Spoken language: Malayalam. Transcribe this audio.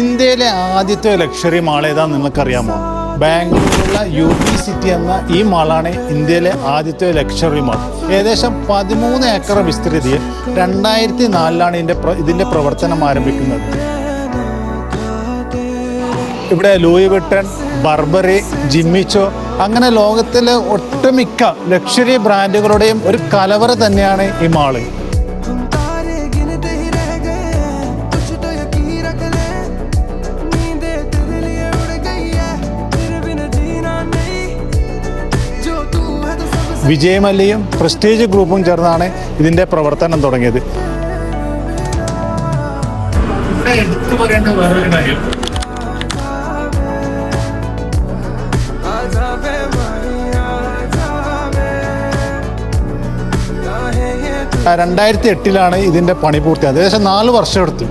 ഇന്ത്യയിലെ ആദ്യത്തെ ലക്ഷറി മാൾ ഏതാ നിങ്ങൾക്കറിയാമോ? ബാംഗ്ലൂരിലുള്ള യു പി സിറ്റി എന്ന ഈ മാളാണ് ഇന്ത്യയിലെ ആദ്യത്തെ ലക്ഷറി മാൾ ഏകദേശം പതിമൂന്ന് ഏക്കർ വിസ്തൃതിയിൽ രണ്ടായിരത്തി നാലിലാണ് ഇതിന്റെ ഇതിന്റെ പ്രവർത്തനം ആരംഭിക്കുന്നത്. ഇവിടെ ലൂയി വിട്ടൺ ബർബറി ജിമ്മിച്ചോ അങ്ങനെ ലോകത്തിലെ ഒട്ടുമിക്ക ലക്ഷറി ബ്രാൻഡുകളുടെയും ഒരു കലവറ തന്നെയാണ് ഈ മാൾ വിജയമല്ലിയും പ്രസ്റ്റേജ് ഗ്രൂപ്പും ചേർന്നാണ് ഇതിന്റെ പ്രവർത്തനം തുടങ്ങിയത്. രണ്ടായിരത്തി എട്ടിലാണ് ഇതിന്റെ പണി പൂർത്തിയായത്. ഏകദേശം നാല് വർഷം എടുത്തു